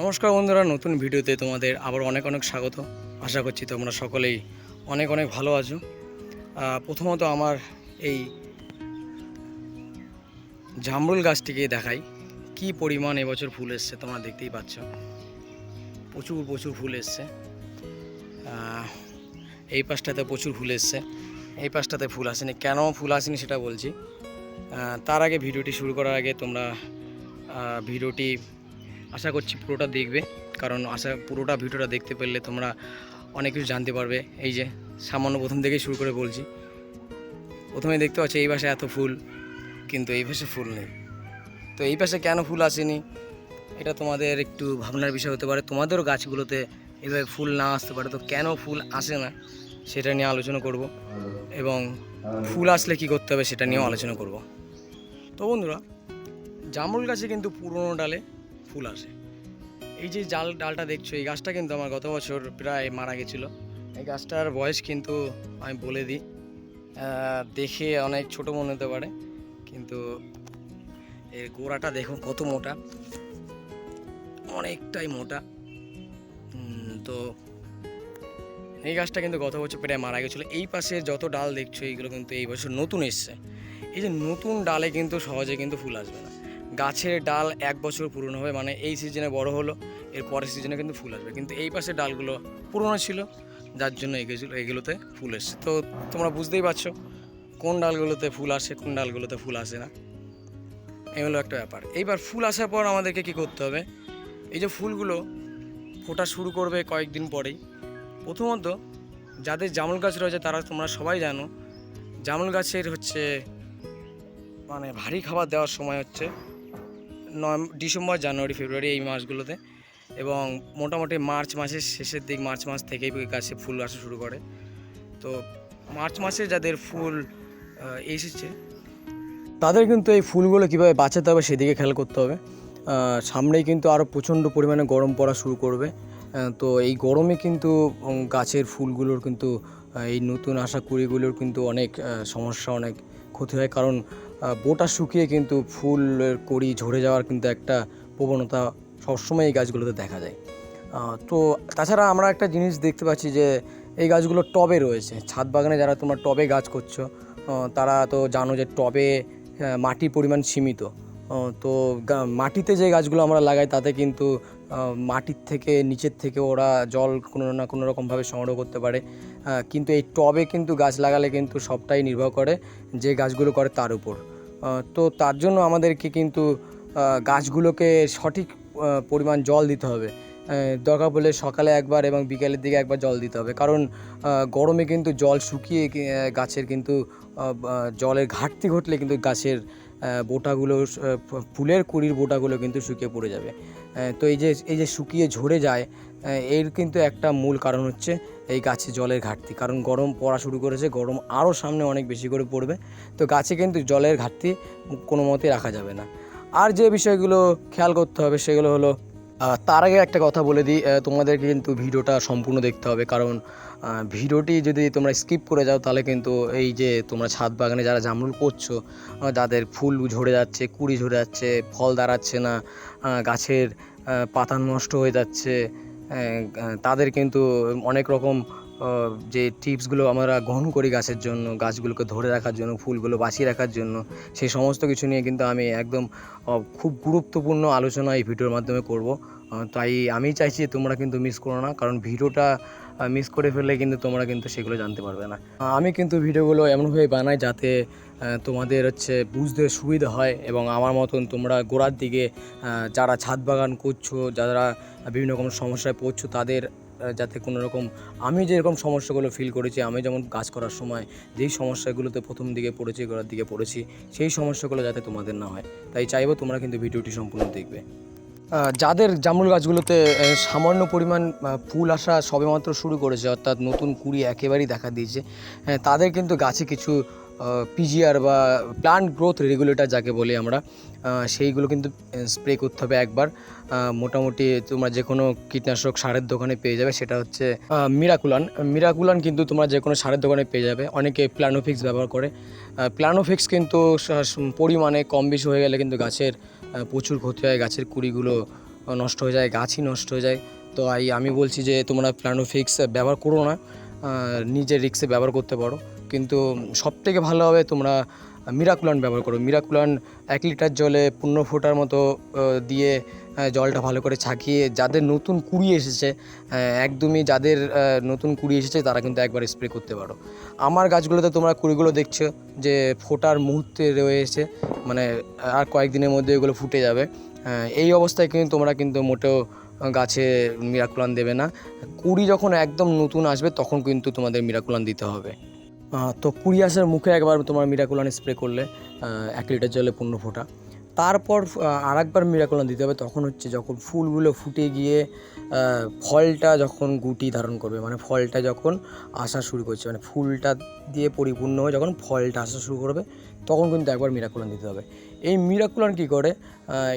নমস্কার বন্ধুরা, নতুন ভিডিওতে তোমাদের আবার অনেক অনেক স্বাগত। আশা করছি তোমরা সকলেই অনেক অনেক ভালো আছো। প্রথমত আমার এই জামরুল গাছটিকে দেখাই। কি পরিমাণ এবছর ফুল এসছে তোমরা দেখতেই পাচ্ছ। প্রচুর প্রচুর ফুল এসছে। এই পাশটাতে প্রচুর ফুল এসছে। এই পাশটাতে ফুল আসেনি। কেন ফুল আসেনি সেটা বলছি। তার আগে ভিডিওটি শুরু করার আগে তোমরা ভিডিওটি আশা করছি পুরোটা দেখবে। কারণ আশা, পুরোটা ভিডিওটা দেখতে পেলে তোমরা অনেক কিছু জানতে পারবে। এই যে সামান্য প্রথম থেকেই শুরু করে বলছি। প্রথমে দেখতে পাচ্ছি এই পাশে এত ফুল, কিন্তু এই পাশে ফুল নেই। তো এই পাশে কেন ফুল আসেনি? এটা তোমাদের একটু ভাবনার বিষয় হতে পারে। তোমাদেরও গাছগুলোতে এভাবে ফুল না আসতে পারে, তো কেন ফুল আসে না? সেটা নিয়ে আলোচনা করব। এবং ফুল আসলে কি করতে হবে সেটা নিয়েও আলোচনা করব। তো বন্ধুরা, জামরুল গাছে কিন্তু পুরনো ডালে ফুল আসে। এই যে জাল, ডালটা দেখছ, এই গাছটা কিন্তু আমার গত বছর প্রায় মারা গেছিল। এই গাছটার বয়স কিন্তু আমি বলে দিই। দেখে অনেক ছোট মনে হতে পারে, কিন্তু এর গোড়াটা দেখো কত মোটা। অনেকটাই মোটা। তো এই গাছটা কিন্তু গত বছর প্রায় মারা গেছিল। এই পাশে যত ডাল দেখছ, এইগুলো কিন্তু এই বছর নতুন এসছে। এই যে নতুন ডালে কিন্তু সহজে কিন্তু ফুল আসবে না। গাছের ডাল এক বছর পুরনো হবে মানে এই সিজনে বড় হলো এর পরের সিজনে কিন্তু ফুল আসবে। কিন্তু এই পাশে ডালগুলো পুরনো ছিল, যার জন্য এগুলো এগুলোতে ফুল এসছে। তো তোমরা বুঝতেই পারছ, কোন ডালগুলোতে ফুল আসে, কোন ডালগুলোতে ফুল আসে না। এই হলো একটা ব্যাপার। এইবার ফুল আসার পর আমাদেরকে কী করতে হবে? এই যে ফুলগুলো ফোটা শুরু করবে কয়েকদিন পরেই, প্রথমত যাদের জামুল গাছ রয়েছে, তারা তোমরা সবাই জানো, জামুল গাছের হচ্ছে মানে ভারী খাবার দেওয়ার সময় হচ্ছে ডিসেম্বর, জানুয়ারি, ফেব্রুয়ারি এই মাসগুলোতে। এবং মোটামুটি মার্চ মাসের শেষের দিক, মার্চ মাস থেকেই গাছে ফুল আসা শুরু করে। তো মার্চ মাসে যাদের ফুল এসেছে, তাদের কিন্তু এই ফুলগুলো কীভাবে বাঁচাতে হবে সেদিকে খেয়াল করতে হবে। সামনেই কিন্তু আরও প্রচণ্ড পরিমাণে গরম পড়া শুরু করবে। তো এই গরমে কিন্তু গাছের ফুলগুলোর কিন্তু এই নতুন আসা কুড়িগুলোর কিন্তু অনেক সমস্যা অনেক ক্ষতি হয়। কারণ বোটা শুকিয়ে কিন্তু ফুলের কড়ি ঝরে যাওয়ার কিন্তু একটা প্রবণতা সবসময় এই গাছগুলোতে দেখা যায় তো তাছাড়া আমরা একটা জিনিস দেখতে পাচ্ছি যে, এই গাছগুলো টবে রয়েছে। ছাদ বাগানে যারা তোমরা টবে গাছ করছ তারা তো জানো যে টবে মাটির পরিমাণ সীমিত। তো মাটিতে যে গাছগুলো আমরা লাগাই, তাতে কিন্তু মাটির থেকে, নিচের থেকে ওরা জল কোনো না কোনো রকমভাবে সংগ্রহ করতে পারে। কিন্তু এই টবে কিন্তু গাছ লাগালে কিন্তু সবটাই নির্ভর করে যে গাছগুলো করে তার উপর। তো তার জন্য আমাদেরকে কিন্তু গাছগুলোকে সঠিক পরিমাণ জল দিতে হবে। দরকার পড়লে সকালে একবার এবং বিকালের দিকে একবার জল দিতে হবে। কারণ গরমে কিন্তু জল শুকিয়ে গাছের কিন্তু জলের ঘাটতি ঘটলে কিন্তু গাছের বোটাগুলো ফুলের কুড়ির বোটাগুলো কিন্তু শুকিয়ে পড়ে যাবে। তো এই যে এই যে শুকিয়ে ঝরে যায় এর কিন্তু একটা মূল কারণ হচ্ছে এই গাছে জলের ঘাটতি। কারণ গরম পড়া শুরু করেছে, গরম আরও সামনে অনেক বেশি করে পড়বে। তো গাছে কিন্তু জলের ঘাটতি কোনো মতে রাখা যাবে না। আর যে বিষয়গুলো খেয়াল করতে হবে সেগুলো হলো তার আগে একটা কথা বলে দিই তোমাদেরকে কিন্তু ভিডিওটা সম্পূর্ণ দেখতে হবে। কারণ ভিডিওটি যদি তোমরা স্কিপ করে যাও, তাহলে কিন্তু এই যে তোমরা ছাদ বাগানে যারা জামরুল করছ যাদের ফুল ঝরে যাচ্ছে, কুড়ি ঝরে যাচ্ছে, ফল দাঁড়াচ্ছে না গাছের পাতা নষ্ট হয়ে যাচ্ছে তাদের কিন্তু অনেক রকম যে টিপসগুলো আমরা গ্রহণ করি গাছের জন্য, গাছগুলোকে ধরে রাখার জন্য, ফুলগুলো বাঁচিয়ে রাখার জন্য, সেই সমস্ত কিছু নিয়ে কিন্তু আমি একদম খুব গুরুত্বপূর্ণ আলোচনা এই ভিডিওর মাধ্যমে করব। তাই আমি চাইছি যে তোমরা কিন্তু মিস করো না, কারণ ভিডিওটা মিস করে ফেললে কিন্তু তোমরা কিন্তু সেগুলো জানতে পারবে না। আমি কিন্তু ভিডিওগুলো এমনভাবে বানাই যাতে তোমাদের হচ্ছে বুঝতে সুবিধা হয় এবং আমার মতন তোমরা গোড়ার দিকে যারা ছাদ বাগান করছ, যারা বিভিন্ন রকম সমস্যায় পড়ছো, তাদের যাতে কোনো রকম আমি যেরকম সমস্যাগুলো ফিল করেছি আমি যেমন কাজ করার সময় যেই সমস্যাগুলোতে প্রথম দিকে পড়েছি গোড়ার দিকে পড়েছি সেই সমস্যাগুলো যাতে তোমাদের না হয়। তাই চাইব তোমরা কিন্তু ভিডিওটি সম্পূর্ণ দেখবে। যাদের জামরুল গাছগুলোতে সামান্য পরিমাণ ফুল আসা সবেমাত্র শুরু করেছে অর্থাৎ নতুন কুড়ি একেবারেই দেখা দিয়েছে হ্যাঁ, তাদের কিন্তু গাছে কিছু পিজিআর বা প্লান্ট গ্রোথ রেগুলেটর যাকে বলি আমরা সেইগুলো কিন্তু স্প্রে করতে হবে একবার। মোটামুটি তোমরা যে কোনো কীটনাশক সারের দোকানে পেয়ে যাবে, সেটা হচ্ছে মিরাকুলান মিরাকুলান কিন্তু তোমরা যে কোনো সারের দোকানে পেয়ে যাবে। অনেকে প্ল্যানোফিক্স ব্যবহার করে। প্ল্যানোফিক্স কিন্তু পরিমাণে কম বেশি হয়ে গেলে কিন্তু গাছের প্রচুর ক্ষতি হয়। গাছের কুড়িগুলো নষ্ট হয়ে যায়, গাছই নষ্ট হয়ে যায়। তো আমি বলছি যে তোমরা প্ল্যানোফিক্স ব্যবহার করো না। নিজের রিক্সে ব্যবহার করতে পারো। কিন্তু সবথেকে ভালো হবে তোমরা মিরাকুলান ব্যবহার করো। মিরাকুলান এক লিটার জলে পনেরো ফোঁটার মতো দিয়ে জলটা ভালো করে ছাকিয়ে যাদের নতুন কুড়ি এসেছে একদমই যাদের নতুন কুড়ি এসেছে তারা কিন্তু একবার স্প্রে করতে পারো। আমার গাছগুলোতে তোমরা কুড়িগুলো দেখছ যে ফোটার মুহূর্তে রয়েছে মানে আর কয়েকদিনের মধ্যে এগুলো ফুটে যাবে। এই অবস্থায় কিন্তু তোমরা কিন্তু মোটেও গাছে মিরাকুলান দেবে না। কুড়ি যখন একদম নতুন আসবে তখন কিন্তু তোমাদের মিরাকুলান দিতে হবে। তো কুড়ি আসার মুখে একবার তোমার মিরাকুলান স্প্রে করলে এক লিটার জলে পনেরো ফোঁটা। তারপর আর একবার মিরাকুলান দিতে হবে, তখন হচ্ছে যখন ফুলগুলো ফুটে গিয়ে ফলটা যখন গুটি ধারণ করবে মানে ফলটা যখন আসা শুরু করছে মানে ফুলটা দিয়ে পরিপূর্ণ হয়ে যখন ফলটা আসা শুরু করবে, তখন কিন্তু একবার মিরাকুলান দিতে হবে। এই মিরাকুলান কী করে?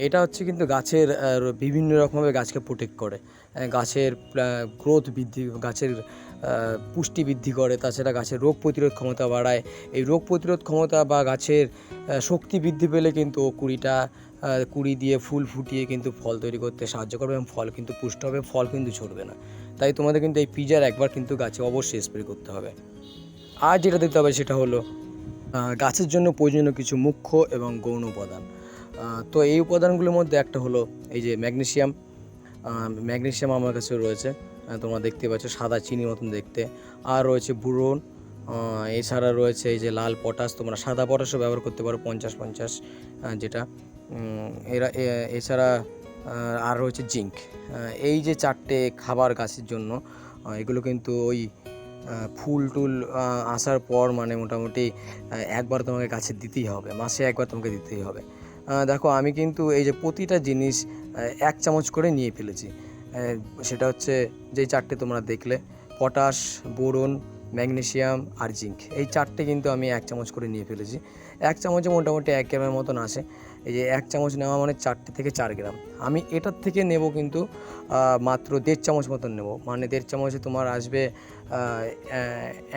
এটা হচ্ছে কিন্তু গাছের বিভিন্ন রকমভাবে গাছকে প্রোটেক্ট করে। গাছের গ্রোথ বৃদ্ধি, গাছের পুষ্টি বৃদ্ধি করে, তাছাড়া গাছের রোগ প্রতিরোধ ক্ষমতা বাড়ায়। এই রোগ প্রতিরোধ ক্ষমতা বা গাছের শক্তি বৃদ্ধি পেলে কিন্তু কুড়িটা কুড়ি দিয়ে ফুল ফুটিয়ে কিন্তু ফল তৈরি করতে সাহায্য করবে এবং ফল কিন্তু পুষ্ট হবে, ফল কিন্তু ছড়বে না। তাই তোমাদের কিন্তু এই পিজার একবার কিন্তু গাছে অবশ্যই স্প্রে করতে হবে। আর যেটা দিতে হবে সেটা হলো গাছের জন্য প্রয়োজনীয় কিছু মুখ্য এবং গৌণ উপাদান। তো এই উপাদানগুলোর মধ্যে একটা হলো এই যে ম্যাগনেসিয়াম। ম্যাগনেসিয়াম আমার কাছে রয়েছে। তোমরা দেখতে পাচ্ছ সাদা চিনির মতন দেখতে। আর রয়েছে বুরন। এছাড়া রয়েছে এই যে লাল পটাশ। তোমরা সাদা পটাশও ব্যবহার করতে পারো, পঞ্চাশ পঞ্চাশ যেটা। এরা এছাড়া আর রয়েছে জিঙ্ক। এই যে চারটে খাবার গাছের জন্য এগুলো কিন্তু ওই ফুল টুল আসার পর মানে মোটামুটি একবার তোমাকে গাছে দিতেই হবে। মাসে একবার তোমাকে দিতেই হবে। দেখো, আমি কিন্তু এই যে প্রতিটা জিনিস এক চামচ করে নিয়ে ফেলেছি। সেটা হচ্ছে যেই চারটে তোমরা দেখলে, পটাশ, বোরন ম্যাগনেশিয়াম আর জিঙ্ক। এই চারটে কিন্তু আমি এক চামচ করে নিয়ে ফেলেছি। এক চামচে মোটামুটি এক গ্রামের মতন আসে। এই যে এক চামচ নেওয়া মানে চারটে থেকে চার গ্রাম। আমি এটার থেকে নেব কিন্তু মাত্র দেড় চামচ মতন নেব। মানে দেড় চামচে তোমার আসবে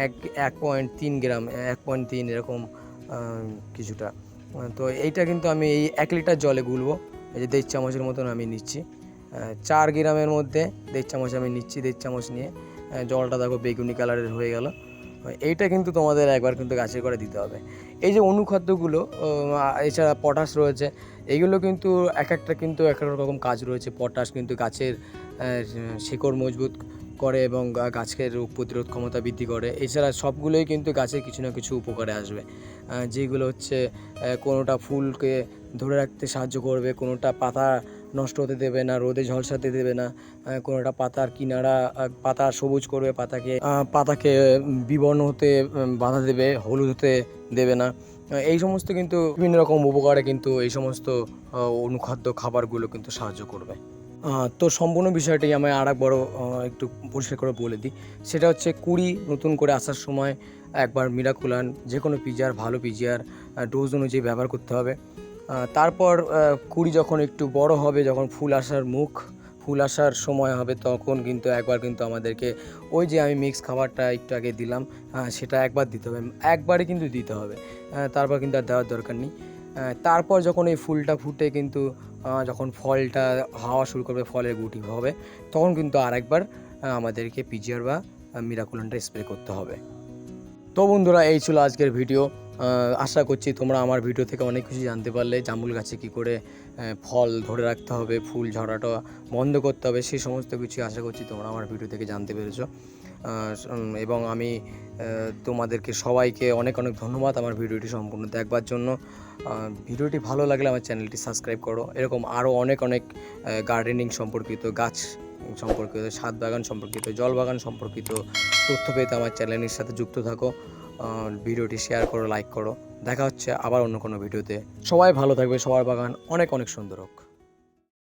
এক এক পয়েন্ট তিন গ্রাম, এক পয়েন্ট তিন এরকম কিছুটা। তো এইটা কিন্তু আমি এই এক লিটার জলে গুলবো। এই যে দেড় চামচের মতন আমি নিচ্ছি। চার গ্রামের মধ্যে দেড় চামচ আমি নিচ্ছি, দেড় চামচ নিয়ে। জলটা দেখো বেগুনি কালারের হয়ে গেল। এইটা কিন্তু তোমাদের একবার কিন্তু গাছের করে দিতে হবে। এই যে অনুখাদ্যগুলো এছাড়া পটাশ রয়েছে এইগুলো কিন্তু এক একটা কিন্তু এক রকম কাজ রয়েছে। পটাশ কিন্তু গাছের শিকড় মজবুত করে এবং গাছকে রোগ প্রতিরোধ ক্ষমতা বৃদ্ধি করে। এছাড়া সবগুলোই কিন্তু গাছের কিছু না কিছু উপকারে আসবে। যেগুলো হচ্ছে কোনোটা ফুলকে ধরে রাখতে সাহায্য করবে, কোনোটা পাতা নষ্ট হতে দেবে না, রোদে ঝলসাতে দেবে না কোনোটা পাতার কিনারা পাতা সবুজ করবে, পাতাকে পাতাকে বিবর্ণ হতে বাধা দেবে, হলুদ হতে দেবে না। এই সমস্ত কিন্তু বিভিন্ন রকম উপকারে কিন্তু এই সমস্ত অনুখাদ্য খাবারগুলো কিন্তু সাহায্য করবে। তো সম্পূর্ণ বিষয়টি আমি আর একবার একটু পরিষ্কার করে বলে দিই। সেটা হচ্ছে কুড়ি নতুন করে আসার সময় একবার মিরাকুলান যে কোনো পিজিআর ভালো পিজিআর ডোজ অনুযায়ী ব্যবহার করতে হবে। তারপর কুড়ি যখন একটু বড় হবে, যখন ফুল আসার মুখ, ফুল আসার সময় হবে, তখন কিন্তু একবার কিন্তু আমাদেরকে ওই যে আমি মিক্স খাবারটা একটু আগে দিলাম সেটা একবার দিতে হবে। একবারই কিন্তু দিতে হবে। তারপর কিন্তু আর দেওয়ার দরকার নেই। তারপর যখন এই ফুলটা ফুটে কিন্তু যখন ফলটা হাওয়া শুরু করবে, ফলের গুটি হবে, তখন কিন্তু আর একবার আমাদেরকে পিজিআর বা মিরাকুলানটা স্প্রে করতে হবে। তো বন্ধুরা, এই ছিল আজকের ভিডিও আশা করছি তোমরা আমার ভিডিও থেকে অনেক কিছু জানতে পারলে। জামুল গাছে কী করে ফল ধরে রাখতে হবে, ফুল ঝরাটা বন্ধ করতে হবে সেই সমস্ত কিছু আশা করছি তোমরা আমার ভিডিও থেকে জানতে পেরেছ। এবং আমি তোমাদেরকে সবাইকে অনেক অনেক ধন্যবাদ আমার ভিডিওটি সম্পূর্ণ দেখবার জন্য। ভিডিওটি ভালো লাগলে আমার চ্যানেলটি সাবস্ক্রাইব করো। এরকম আরও অনেক অনেক গার্ডেনিং সম্পর্কিত, গাছ সম্পর্কিত ছাদ বাগান সম্পর্কিত, জল বাগান সম্পর্কিত তথ্য পেতে আমার চ্যানেলের সাথে যুক্ত থাকো। ভিডিওটি শেয়ার করো লাইক করো। দেখা হচ্ছে আবার অন্য কোনো ভিডিওতে। সবাই ভালো থাকবে, সবার বাগান অনেক অনেক সুন্দর হোক।